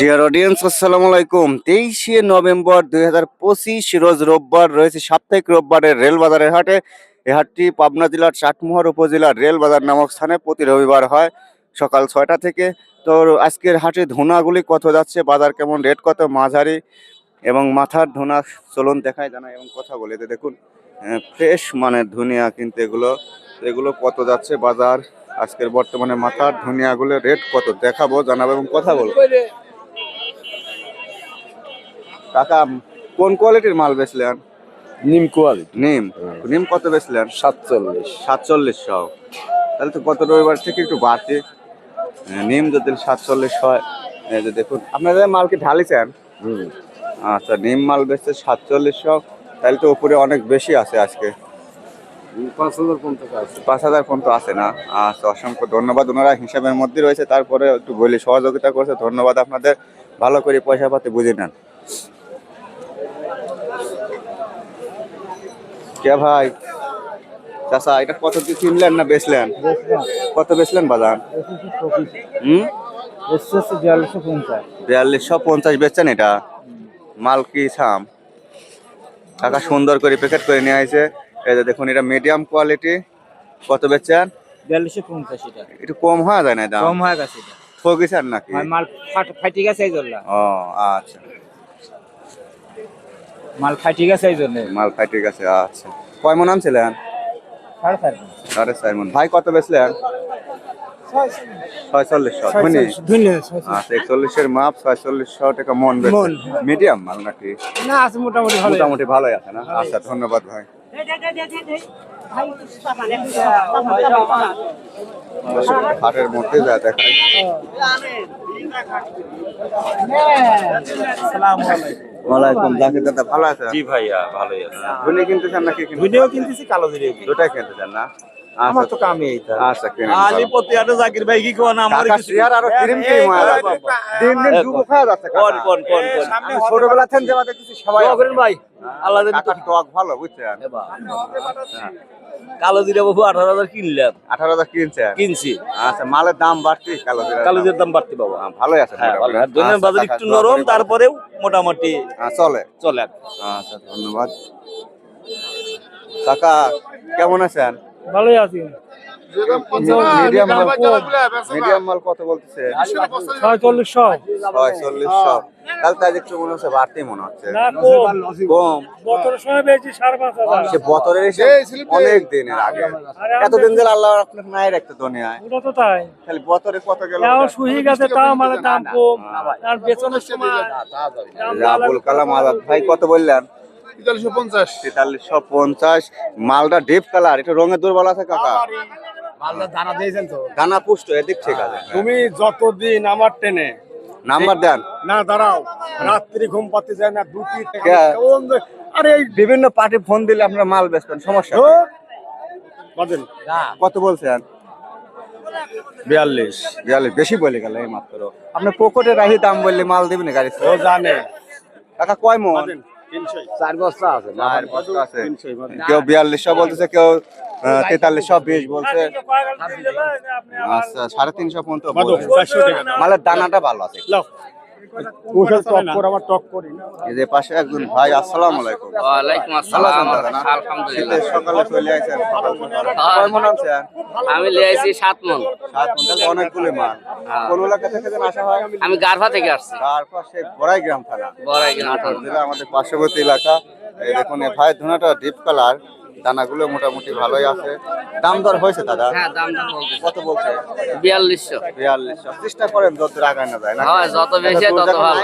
Dear audience আসসালামু আলাইকুম। তেইশে নভেম্বর দুই হাজার পঁচিশ, রোজ রোববার রয়েছে সাপ্তাহিক রোববারের রেল বাজারের হাটে। এই হাটটি পাবনা জেলার চাটমোহর উপজেলার রেল বাজার নামক স্থানে প্রতি রবিবার হয়, সকাল ছয়টা থেকে। তো আজকের হাটে ধুনাগুলি কত যাচ্ছে, বাজার কেমন, রেট কত, মাঝারি এবং মাথার ধুনা চলুন দেখায় জানায় এবং কথা বলে। দেখুন ফ্রেশ মানের ধুনিয়া কিন্তু এগুলো। এগুলো কত যাচ্ছে বাজার? আজকের বর্তমানে মাথার ধুনিয়াগুলো রেট কত? দেখাবো জানাব এবং কথা বলব। কাকা কোন কোয়ালিটির মাল বেচলেন? নিম কোয়ালিটি নিম? নিম কত বেচলেন? সাতচল্লিশ। সাতচল্লিশশো তাহলে তো গত রবিবার থেকে একটু হ্যাঁ, নিম যদি সাতচল্লিশ হয় যে দেখুন আপনাদের মাল কি ঢালিছেন? আচ্ছা নিম মাল বেচছে সাতচল্লিশশো তাহলে তো উপরে অনেক বেশি আছে আজকে। পাঁচ হাজার পর্যন্ত আছে। না? আচ্ছা অসংখ্য ধন্যবাদ। ওনারা হিসাবের মধ্যে রয়েছে, তারপরে একটু বলি সহযোগিতা করছে। ধন্যবাদ আপনাদের। ভালো করে পয়সা পাতি বুঝে নেন। কে ভাই? চাষা এটা কত কি কিনলেন না বেচলেন? কত বেচলেন বাজার? হুম? বিয়াল্লিশশো পঞ্চাশ বেচছেন এটা? মাল কি ছাম? টাকা সুন্দর করে প্যাকেট করে নিয়ে আসে এই যে দেখুন এটা মিডিয়াম কোয়ালিটি কত বেচছেন? বিয়াল্লিশশো পঞ্চাশ এটা। একটু কম হওয়া যায় না দাম? কম হয়ে গেছে এটা। ঠকিছেন নাকি? মাল ফাট ফাটি গেছে এই জন্য। ও আচ্ছা। মাল ফাটি গেছে এই জন্য। মাল ফাইটে গেছে আচ্ছা। কয় মন আনছিলেন? সাড়ে চার মন। ভাই কত বেচলেন? ছয়চল্লিশশো আচ্ছা একচল্লিশের মাপ ছয়চল্লিশশো টাকা মন মিডিয়াম মাল নাকি? না আছে মোটামুটি মোটামুটি ভালোই আছে না? আচ্ছা ধন্যবাদ ভাই। হাটের মধ্যে যা দেখায়। ওয়ালাইকুম জাকির দাদা ভালো আছে জি ভাইয়া ভালোই আছে। ধনি কিনতেছেন নাকি কিনতেছেন? ভিডিও কিনতেছি কালো জিরিও দুটাই কিনতেছেন না? আমার আচ্ছা তো কামই এইটা। আচ্ছা আলি। প্রতি আটো জাকির ভাই কি কোন আমার কাকা শেয়ার আরও ক্রিম ক্রিম হয়ে। দিন দিন ডুবো খাওয়া যাচ্ছে কোন কোন কোন আমি ছোটবেলা থেকে সবাই করেন ভাই আল্লাহ টক ভালো বুঝছেন? কালো জিরা বাবু আঠারো হাজার কিনলাম। আঠারো হাজার কিনছে? কিনছি। আচ্ছা মালের দাম বাড়তি কালো জিরার কালো দাম। জিরার দাম বাড়তি বাবা। হ্যাঁ, ভালোই আছে হ্যাঁ আর দুনিয়ার আচ্ছা, বাজার একটু নরম। তারপরেও মোটামুটি হ্যাঁ, চলে। চলে। আচ্ছা ধন্যবাদ। কাকা কেমন আছেন? ভালোই আছি। মিডিয়াম মাল মিডিয়াম মাল কত বলতেছে? ছয়চল্লিশশো ছয়চল্লিশশো তাহলে তাই একটু মনে হচ্ছে বাড়তি মনে হচ্ছে। কম। কম। বছরের সময় পেয়েছি সাড়ে পাঁচ হাজার। সে বছরের এসে অনেক দিনের আগে। এতদিন ধরে আল্লাহ নাই রাখতে দুনিয়ায়। ওটা তো তাই। বছরে কত গেল? তাও সুহি গেছে তাও মানে দাম কম। আর বেতনের সময় আবুল কালাম আজাদ ভাই কত বললেন? তেতাল্লিশশো পঞ্চাশ। মালটা ডিপ কালার এটা রঙের দুর্বল আছে কাকা। মালটা দানা দিয়েছেন তো? দানা পুষ্ট এদিক ঠিক আছে। তুমি যতদিন আমার টেনে। নাম্বার দেন। না দাঁড়াও। রাত্রি ঘুম পাতে যায় না দুটি? আরে এই বিভিন্ন পার্টি ফোন দিলে আপনার মাল বেচবেন সমস্যা। কত বলছেন? বিয়াল্লিশ। বিয়াল্লিশ বেশি বলে গেল এই মাত্র। আপনি পকেটে রাখি দাম বললে মাল দিবেন গাড়ি ও জানে। কাকা কয় মন? চার বস্তা আছে চার বস্তা আছে। কেউ বিয়াল্লিশশো বলতেছে কেউ তেতাল্লিশশো বিশ বলছে। আচ্ছা সাড়ে তিনশো পর্যন্ত মালের দানাটা ভালো আছে। ওষুধ টক করে আমার টক করি। এই যে পাশে একজন ভাই আসসালামু আলাইকুম। আসসালাম? আলহামদুলিল্লাহ। সকালে চলে আইছেন। কয় মন আনছেন? আমি আইছি সাত মন। মন তাহলে অনেকগুলি মাল। কোন এলাকা থেকে যেন আসা হয়? আমি গারফা থেকে আসছি। তারপর সে বড়াই গ্রাম থানা। বড়াই গ্রাম। জেলা আমাদের পার্শ্ববর্তী এলাকা। এই দেখুন এই ভাই ধুনাটা ডিপ কালার দানাগুলো মোটামুটি ভালোই আছে। দাম দর হয়েছে দাদা? হ্যাঁ দাম কত বলছে? বিয়াল্লিশশো। বিয়াল্লিশশো। চেষ্টা করেন যত আগায় না যায় না হয়, যত বেশি তত ভালো।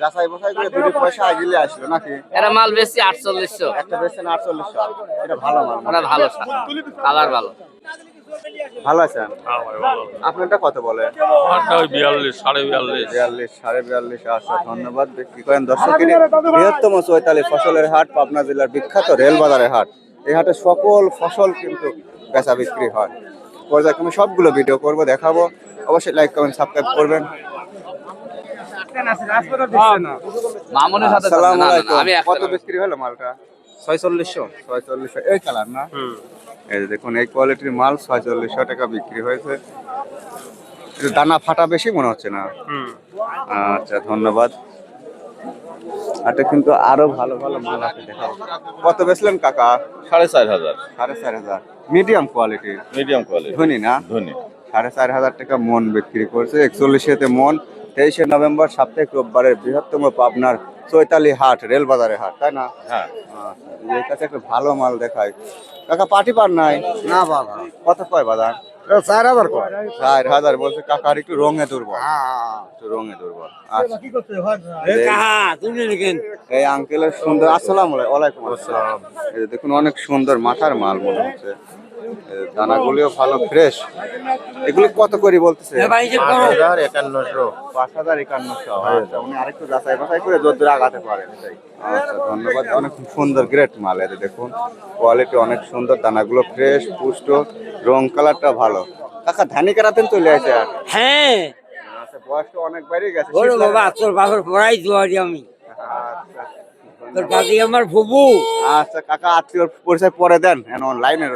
যাচাই বাছাই করে দুটো পয়সা আগিলে আসলো নাকি? এরা মাল বেশি আটচল্লিশশো। একটা বেচছেন আটচল্লিশশো। এটা ভালো মাল ওরা ভালো কালার ভালো। ভালো আছেন? আপনারটা কত বলে? বিয়াল্লিশ সাড়ে বিয়াল্লিশ। বিয়াল্লিশ সাড়ে বিয়াল্লিশ আচ্ছা ধন্যবাদ। কি করেন দর্শক বৃহত্তম চৈতালি ফসলের হাট পাবনা জেলার বিখ্যাত রেল বাজারের হাট। এই হাটে সকল ফসল কিন্তু বেচা বিক্রি হয়। পর্যায়ক্রমে সবগুলো ভিডিও করব দেখাবো। অবশ্যই লাইক কমেন্ট সাবস্ক্রাইব করবেন। কত বিক্রি হলো মালটা? ছয়চল্লিশশো। ছয়চল্লিশশো। এই কালার না? এই যে দেখুন এই কোয়ালিটির মাল ছয়চল্লিশশো টাকা বিক্রি হয়েছে। দানা ফাটা বেশি মনে হচ্ছে না? আচ্ছা ধন্যবাদ। এটা কিন্তু আরও ভালো ভালো মাল আছে কত বেচলেন কাকা? সাড়ে চার হাজার। সাড়ে চার হাজার। মিডিয়াম কোয়ালিটির মিডিয়াম কোয়ালিটি ধনী না? ধনী। সাড়ে চার হাজার টাকা মন বিক্রি করছে একচল্লিশেতে মন। তেইশে নভেম্বর সাপ্তাহিক রোববারের বৃহত্তম পাবনার চৈতালি হাট রেল বাজারে হাট তাই না? হ্যাঁ। আচ্ছা, এর কাছে একটা ভালো মাল দেখায়। কাকা পাটি পার নাই? না বাবা। কত কয় বাজার? চার হাজার চার হাজার বলছে কাকার একটু রঙে দুর্বল। একটু রঙে দুর্বল। আচ্ছা। এই আঙ্কেলের সুন্দর আসসালাম আলাইকুম আসসালাম। এই দেখুন অনেক সুন্দর মাথার মাল মনে হচ্ছে। দানাগুলিও ভালো ফ্রেশ এগুলি কত করে বলতেছে? একান্নশো। পাঁচ হাজার একান্নশো আচ্ছা। উনি আরেকটু যাচাই বাছাই করে যদ্দূর আগাতে পারেন আচ্ছা ধন্যবাদ। অনেক সুন্দর গ্রেট মাল এতে দেখুন। কোয়ালিটি অনেক সুন্দর দানাগুলো ফ্রেশ পুষ্ট রং কালারটা ভালো। কাকা ধানি কাটাতেন চলে আসে আর? হ্যাঁ। আচ্ছা বয়সটা অনেক বেড়ে গেছে বাবা তোর বাবার পড়াই দুয়ারি আমি। আচ্ছা তোর দাদি আমার ফুবু আচ্ছা কাকা আত্মীয় পরিচয় পরে দেন অনলাইনে